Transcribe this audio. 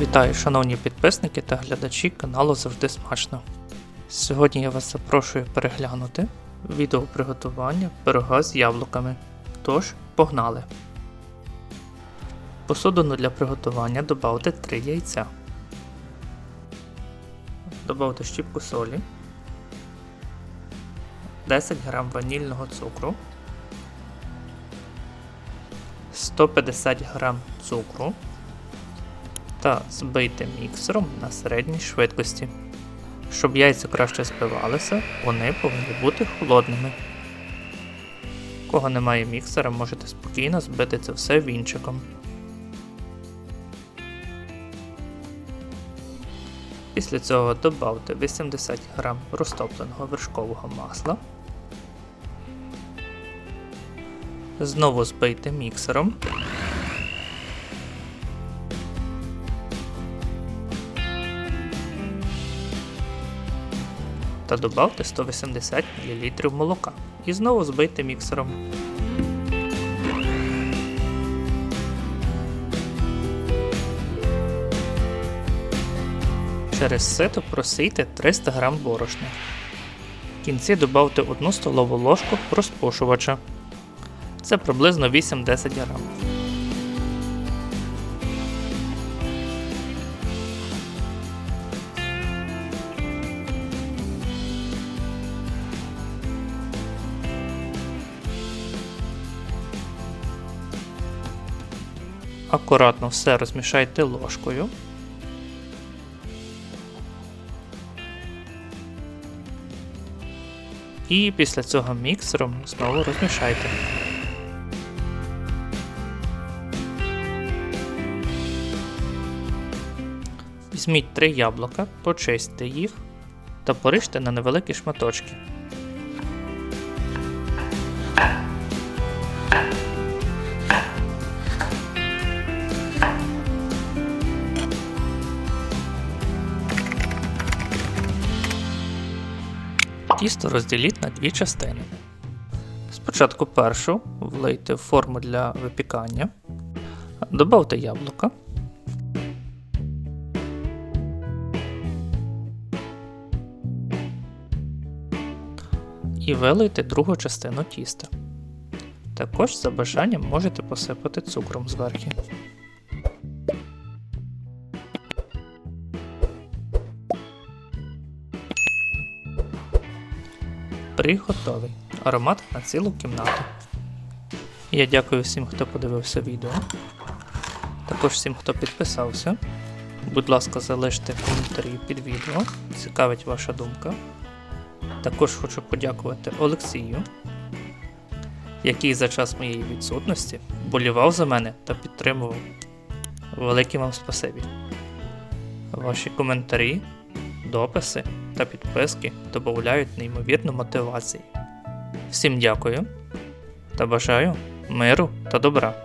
Вітаю, шановні підписники та глядачі каналу Завжди Смачно. Сьогодні я вас запрошую переглянути відео приготування пирога з яблуками. Тож, погнали! Посудину для приготування додавте 3 яйця. Добавте щіпку солі, 10 г ванільного цукру, 150 г цукру та збийте міксером на середній швидкості. Щоб яйця краще збивалися, вони повинні бути холодними. Кого немає міксера, можете спокійно збити це все вінчиком. Після цього додавте 80 г розтопленого вершкового масла. Знову збийте міксером. Та додавте 180 мл молока і знову збийте міксером. Через сито просійте 300 г борошна. В кінці додавте 1 столову ложку розпушувача. Це приблизно 8-10 г. Акуратно все розмішайте ложкою. І після цього міксером знову розмішайте. Візьміть три яблука, почистьте їх та поріжте на невеликі шматочки. Тісто розділіть на дві частини. Спочатку першу влийте в форму для випікання, добавте яблука. І вилийте другу частину тіста. Також за бажанням можете посипати цукром зверху. Пиріг готовий. Аромат на цілу кімнату. Я дякую всім, хто подивився відео. Також всім, хто підписався. Будь ласка, залиште коментарі під відео. Цікавить ваша думка. Також хочу подякувати Олексію, який за час моєї відсутності болівав за мене та підтримував. Велике вам спасибі. Ваші коментарі, дописи та підписки додають неймовірну мотивацію. Всім дякую та бажаю миру та добра.